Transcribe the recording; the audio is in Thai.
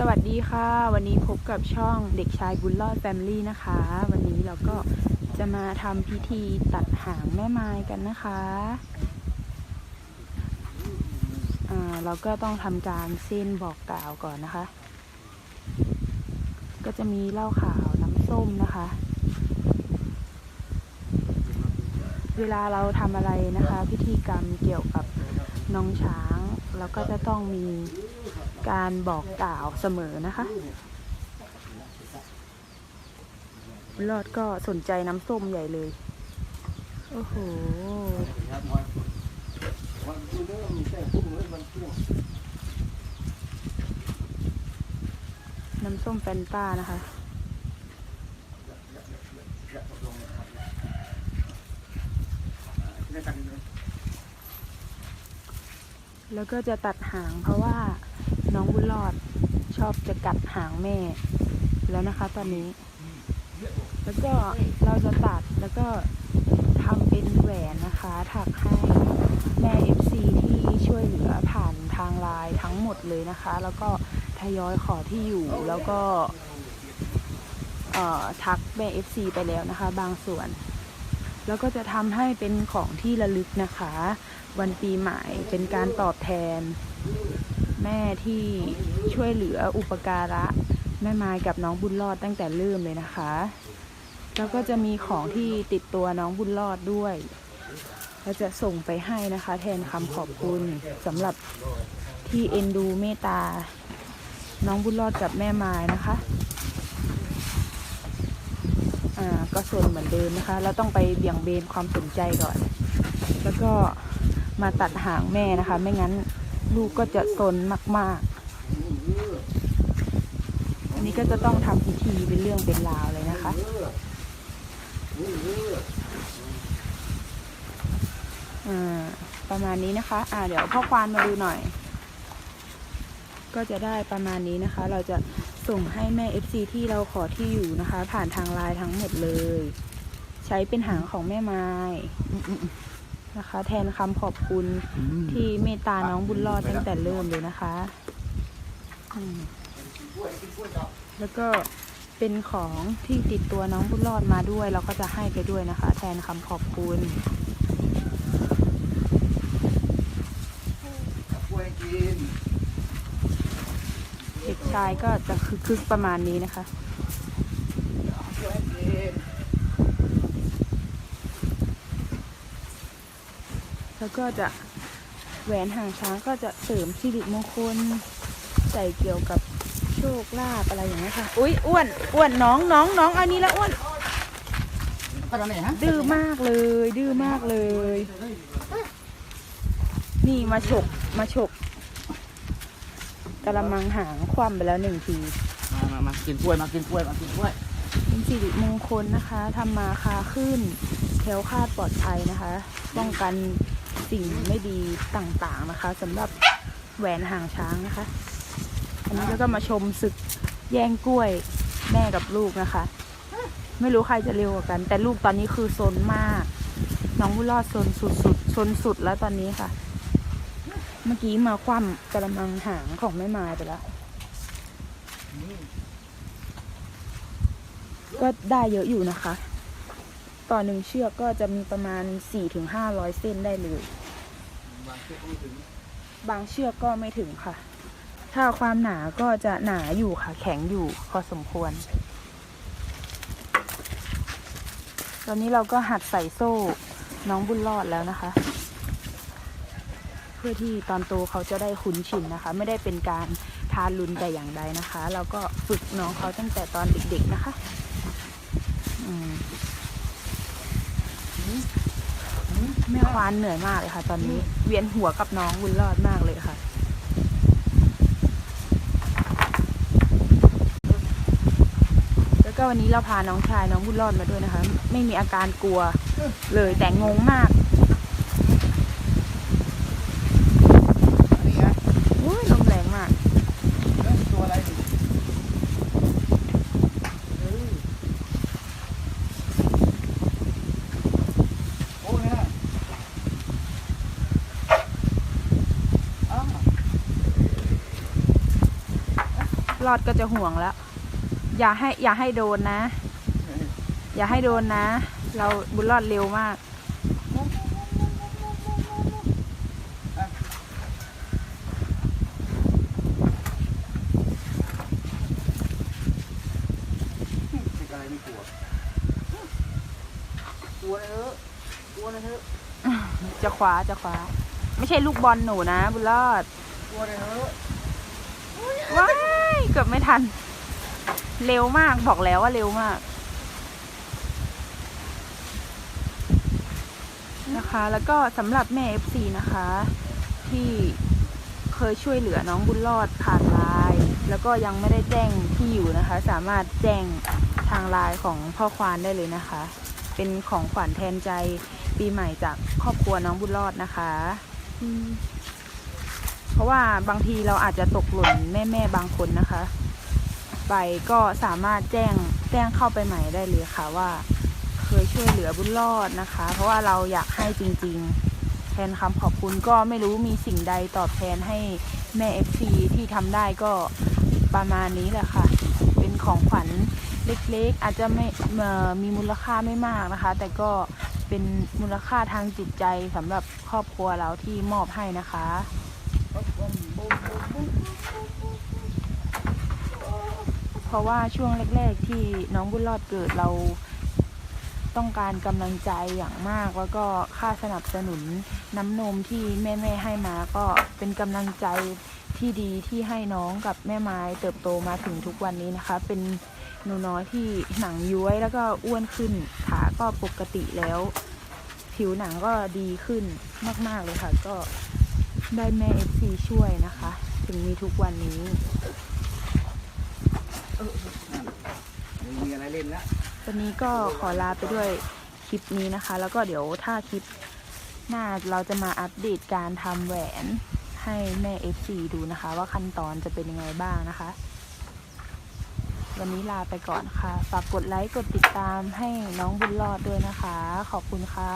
สวัสดีค่ะ วันนี้พบกับช่องเด็กชายบุญรอดแฟมิลี่นะคะ วันนี้เราก็จะมาทำพิธีตัดหางแม่ไม้กันนะคะอ่าเราก็ต้องทำการเส้นบอกกล่าวก่อนนะคะ ก็จะมีเหล้าขาวน้ำส้มนะคะ เวลาเราทำอะไรนะคะ พิธีกรรมเกี่ยวกับน้องช้าง เราก็จะต้องมี การบอกกล่าวเสมอนะคะ รอดก็สนใจน้ำส้มใหญ่เลย โอ้โหน้ำส้มแฟนต้านะคะ แล้วก็จะตัดหางเพราะว่าน้องบุญรอดชอบจะกัดหางแม่ แล้วนะคะตอนนี้ แล้วก็เราจะตัดแล้วก็ทำเป็นแหวนนะคะถักให้แม่ FC ที่ช่วยเหลือผ่านทางไลน์ทั้งหมดเลยนะคะ แล้วก็ทยอยขอที่อยู่แล้วก็ทักแม่ FC ไปแล้วนะคะ บางส่วน แล้วก็จะทำให้เป็นของที่ระลึกนะคะ วันปีใหม่เป็นการตอบแทน แม่ที่ช่วยเหลืออุปการะ แม่ไม้กับน้องบุญรอดตั้งแต่เริ่มเลยนะคะ แล้วก็จะมีของที่ติดตัวน้องบุญรอดด้วยเราจะส่งไปให้นะคะ แทนคำขอบคุณสำหรับที่เอ็นดูเมตตา น้องบุญรอดกับแม่ไม้นะคะ อ่า ก็ส่วนเหมือนเดิมนะคะ เราต้องไปเบี่ยงเบนความสนใจก่อน แล้วก็มาตัดหางแม่นะคะ ไม่งั้นลูกก็จะซนมากๆ อันนี้ก็จะต้องทำพิธีเป็นเรื่องเป็นราวเลยนะคะอ่าประมาณนี้นะคะ อ่า เดี๋ยวพ่อควานมาดูหน่อย ก็จะได้ประมาณนี้นะคะ เราจะ ส่งให้แม่ FC ที่เราขอที่อยู่นะคะ ผ่านทางไลน์ทั้งหมดเลย ใช้เป็นหางของแม่ไม้นะคะ แทนคำขอบคุณที่เมตตาน้องบุญรอดตั้งแต่เริ่มเลยนะคะ แล้วก็เป็นของที่ติดตัวน้องบุญรอดมาด้วย เราก็จะให้ไปด้วยนะคะ แทนคำขอบคุณเด็ กชายก็จะคึกๆประมาณนี้นะคะ แล้วก็จะแหวนหางช้างก็จะเสริมสิริมงคลใส่เกี่ยวกับโชคลาภอะไรอย่างนี้ยค่ะ อุ้ยอ้วนอ้วนน้องน้องน้องอันนี้แล้วอ้วน ดื้อมากเลย ดื้อมากเลย นี่มาฉกมาฉก กระมังหางคว่ำไปแล้วหนึ่งทีมามามากินกล้วยมากินกล้วยมากินกล้วยเป็นสิริมงคลนะคะทำมาคาขึ้นแคล้วคลาดปลอดภัยนะคะ ป้องกันสิ่งไม่ดีต่างๆนะคะสำหรับแหวนหางช้างนะคะอันนี้แล้วก็มาชมศึกแย่งกล้วยแม่กับลูกนะคะ ไม่รู้ใครจะเร็วกว่ากัน แต่ลูกตอนนี้คือซนมาก น้องบุญรอดซนสุดๆซนสุดแล้วตอนนี้ค่ะ เมื่อกี้มาคว่ำกระมังหางของแม่ม้ไปแล้ว ก็ได้เยอะอยู่นะคะ ต่อหนึ่งเชือกก็จะมีประมาณ4ี่ถึงห้าร้อยเส้นได้เลย บางเชือกก็ไม่ถึงค่ะ ถ้าความหนาก็จะหนาอยู่ค่ะ แข็งอยู่พอสมควร ตอนนี้เราก็หัดใส่โซ่น้องบุญรอดแล้วนะคะ พื่อที่ตอนโตเขาจะได้คุ้นชินนะคะ ไม่ได้เป็นการทานรุนแต่อย่างใดนะคะ เราก็ฝึกน้องเขาตั้งแต่ตอนเด็กๆนะคะแม่ควานเหนื่อยมากเลยค่ะ ตอนนี้เวียนหัวกับน้องบุญรอดมากเลยค่ะแล้วก็วันนี้เราพาน้องชายน้องบุญรอดมาด้วยนะคะ ไม่มีอาการกลัวเลยแต่งงมาก อันนี้ฮะ อุ้ยลมแรงมาก เรื่องตัวอะไรดิเออโอ้เนี่ยอ้าว รรอดก็จะห่วงแล้ว อย่าให้อย่าให้โดนนะ อย่าให้โดนนะ เราบุญรอดเร็วมากเด็กอะไรไม่กลัว กลัวนะเถอะกลัวนะเถอะจะคว้าจะคว้าไม่ใช่ลูกบอลหนูนะ บุญรอดกลัวนะเถอะ ว้ายเกือบไม่ทัน เร็วมากบอกแล้วว่าเร็วมาก นะคะ แล้วก็สำหรับแม่ FC นะคะ ที่เคยช่วยเหลือน้องบุญรอดผ่านไลน์แล้วก็ยังไม่ได้แจ้งที่อยู่นะคะ สามารถแจ้งทางไลน์ของพ่อควานได้เลยนะคะ เป็นของขวัญแทนใจปีใหม่จากครอบครัวน้องบุญรอดนะคะอืม เพราะว่าบางทีเราอาจจะตกหล่นแม่แม่ๆบางคนนะคะ ไปก็สามารถแจ้งแจ้งเข้าไปใหม่ได้เลยค่ะว่า เคยช่วยเหลือบุญรอดนะคะ เพราะว่าเราอยากให้จริง ๆ แทนคำขอบคุณก็ไม่รู้มีสิ่งใดตอบแทนให้แม่ FC ที่ทำได้ก็ประมาณนี้แหละค่ะ เป็นของขวัญเล็กๆ อาจจะไม่มีมูลค่าไม่มากนะคะ แต่ก็เป็นมูลค่าทางจิตใจสำหรับครอบครัวเราที่มอบให้นะคะ เพราะว่าช่วงแรกๆที่น้องบุญรอดเกิดเราต้องการกำลังใจอย่างมาก แล้วก็ค่าสนับสนุนน้ำนมที่แม่ๆให้มาก็เป็นกำลังใจที่ดีที่ให้น้องกับแม่ไม้เติบโตมาถึงทุกวันนี้นะคะ เป็นหนูน้อยที่หนังย้วยแล้วก็อ้วนขึ้นขาก็ปกติแล้ว ผิวหนังก็ดีขึ้นมาก ๆเลยค่ะ ก็ ได้แม่เอฟซีช่วยนะคะ ถึงมีทุกวันนี้ไม่มีอะไรเล่นแล้ววันนี้ก็ขอลาไปด้วยคลิปนี้นะคะ แล้วก็เดี๋ยวถ้าคลิปหน้าเราจะมาอัปเดตการทำแหวนให้แม่ FC ดูนะคะ ว่าขั้นตอนจะเป็นยังไงบ้างนะคะ วันนี้ลาไปก่อนค่ะ ฝากกดไลค์ กดติดตามให้น้องบุญรอดด้วยนะคะ ขอบคุณค่ะ